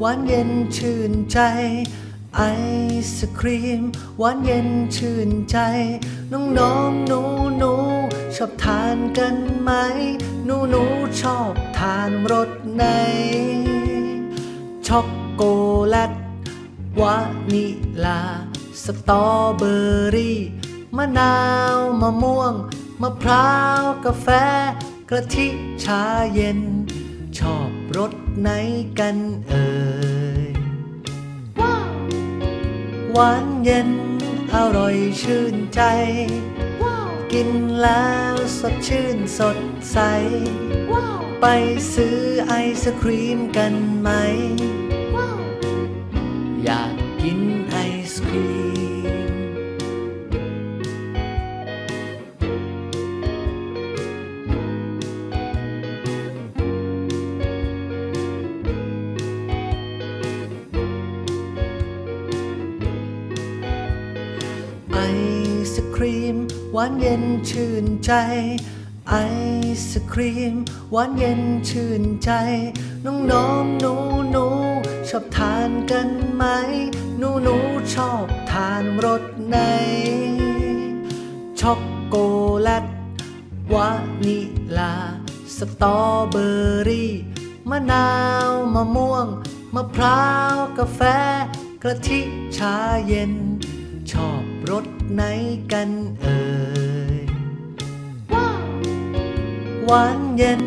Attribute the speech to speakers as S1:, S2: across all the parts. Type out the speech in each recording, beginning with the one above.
S1: หวานเย็นชื่นใจ ไอศครีม หวานเย็นชื่นใจ น้องน้องๆหนูหนูชอบทานกันไหม หนูหนูชอบทานรสไหน ช็อกโกแลต วานิลา สตรอเบอรี่ มะนาวมะม่วง มะพร้าวกาแฟ กะทิชาเย็น ชอบรส ไหนกันเอ่ยหวานเย็นอร่อยชื่นใจ กินแล้วสดชื่นสดใส ไปซื้อไอศครีมกันไหม รีม หวานเย็นชื่นใจ ไอศครีม หวานเย็นชื่นใจ น้องน้องๆหนูหนูชอบทานกันไหม หนูหนูชอบทานรสไหน ช็อกโกแลต วานิลา สตรอเบอรี่ มะนาว มะม่วง มะพร้าว กาแฟ กะทิ ชาเย็น ชอบรส ไหนกันเอ่ยหวานเย็น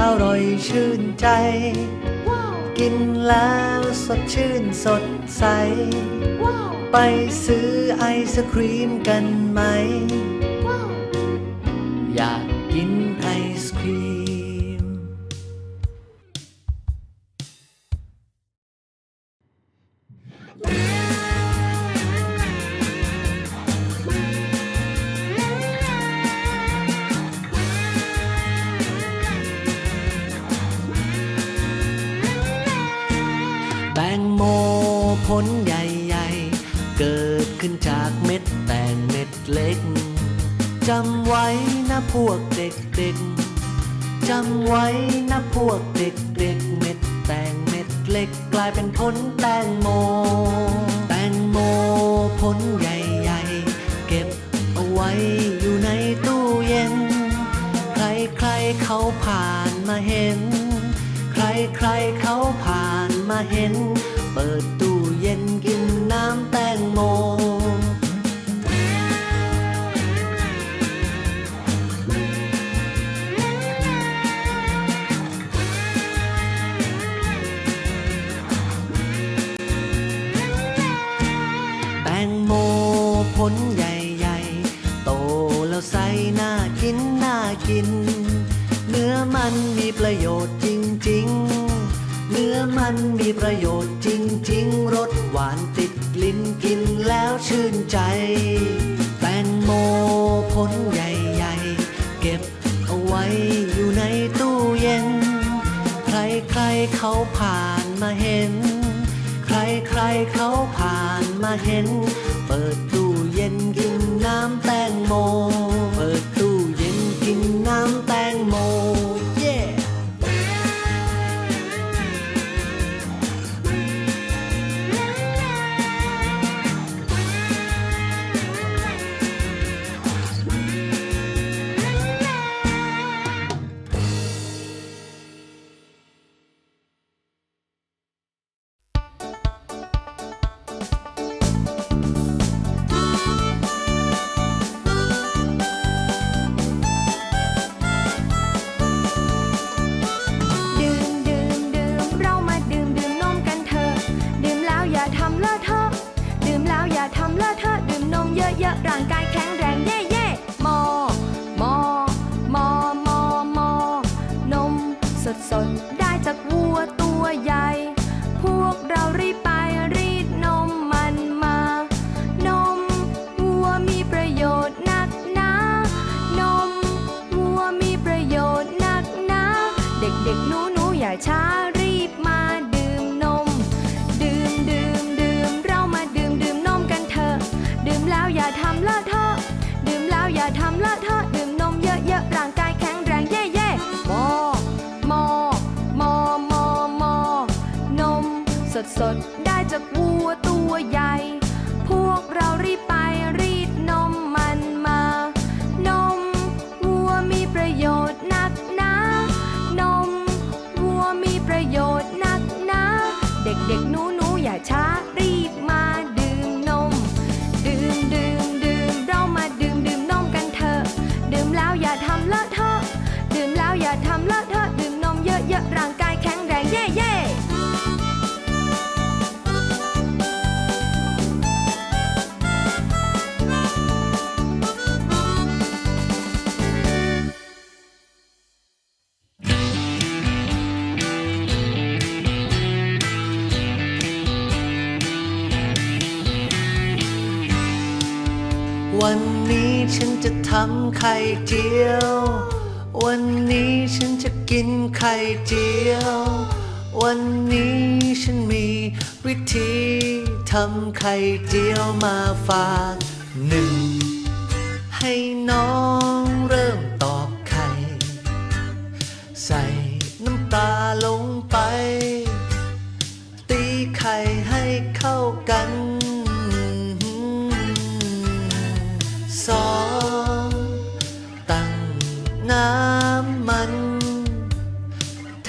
S1: อร่อยชื่นใจ กินแล้วสดชื่นสดใส ไปซื้อไอศครีมกันไหม อยาก ลใหญ่ๆ เกิดขึ้นจากเม็ดแตงเม็ดเล็ก จำไว้นะพวกเด็กๆ จำไว้นะพวกเด็กๆ เม็ดแตงเม็ดเล็ก กลายเป็นผลแตงโม แตงโมผลใหญ่ๆ เก็บเอาไว้อยู่ในตู้เย็น ใครๆเขาผ่านมาเห็น ใครๆเขาผ่านมาเห็น เปิดตู้ ย็นกินน้ำแตงโม แตงโมผลใหญ่ๆ โตแล้วใสน่ากินน่ากิน เนื้อมันมีประโยชน์จริง ๆ นื้อมันมีประโยชน์จริง ๆ รสหวานติดลิ้นกินแล้วชื่นใจ แตงโมผลใหญ่ๆ เก็บเอาไว้อยู่ในตู้เย็น ใครๆเขาผ่านมาเห็น ใครๆเขาผ่านมาเห็น เปิดตู้เย็นกินน้ำแตงโม
S2: สดได้จากวัวตัวใหญ่ วันนี้
S1: ฉันจะทำไข่เจียว วันนี้ฉันจะกินไข่เจียว วันนี้ฉันมีวิธีทำไข่เจียวมาฝากหนึ่งให้น้อง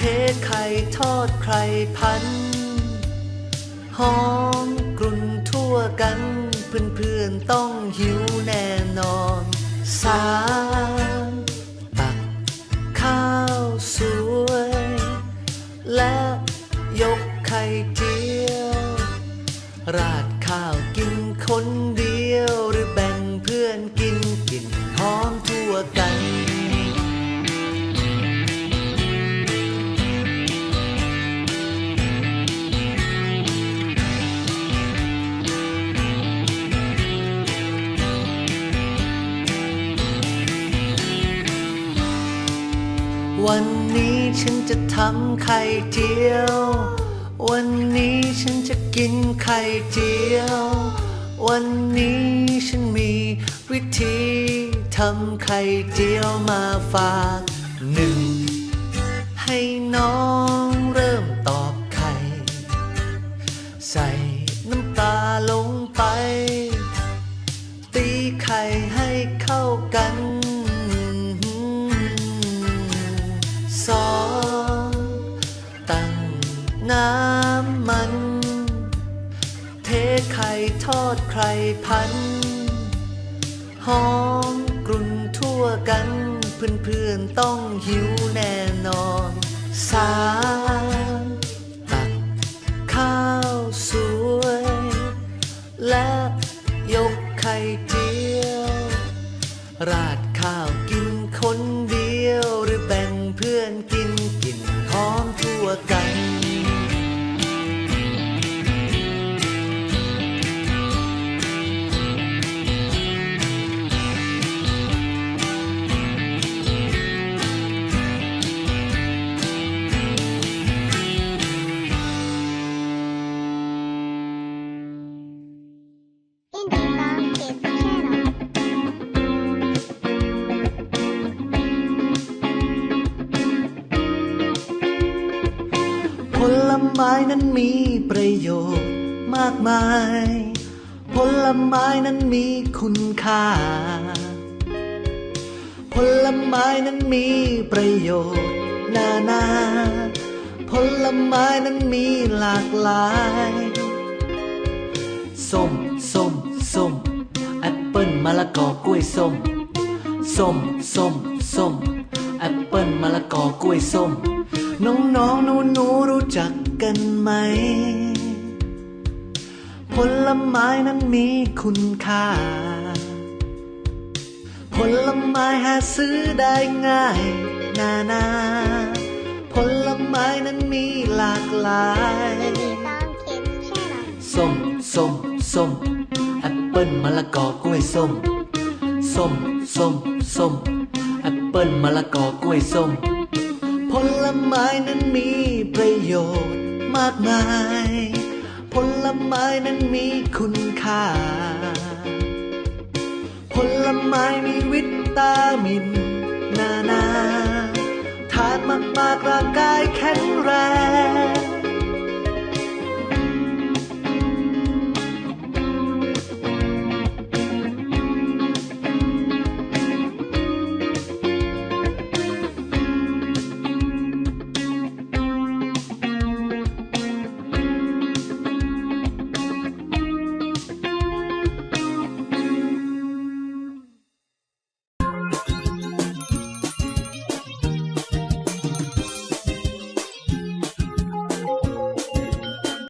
S1: เทไข่ทอดไข่พัน หอมกลุ่นทั่วกัน เพื่อนๆต้องหิวแน่นอนสามตักข้าวสวย และยกไข่เจียว ราดข้าวกินคนเดียว หรือแบ่งเพื่อนกินกินหอมทั่วกัน วันนี้ฉันจะทำไข่เจียว วันนี้ฉันจะกินไข่เจียว วันนี้ฉันมีวิธีทำไข่เจียวมาฝากหนึ่งให้น้อง ใครพัน หอมกลุ่นทั่วกันเพื่อนๆต้องหิวแน่นอนสามตักข้าวสวย และยกไข่เจียว ราด ไม้นั้นมีประโยชน์มากมาย ผลไม้นั้นมีคุณค่า ผลไม้นั้นมีประโยชน์นานา ผลไม้นั้นมีหลากหลายส้มส้มส้มแอปเปิ้ลมะละกอกล้วยส้มส้มส้มส้มแอปเปิ้ลมะละกอกล้วยส้ม น้องน้องหนูหนูรู้จักกันไหม ผลไม้นั้นมีคุณค่า ผลไม้หาซื้อได้ง่ายนานา ผลไม้นั้นมีหลากหลาย
S3: Indian Kids Channel.
S1: ส้มส้มส้มแอปเปิ้ลมะละกอกล้วยส้มส้มส้มส้มแอปเปิ้ลมะละกอกล้วยส้มผล ไม้นั้นมีประโยชน์มากมาย ผลไม้นั้นมีคุณค่า ผลไม้มีวิตามิน นานา ทานมากๆร่างกายแข็งแรง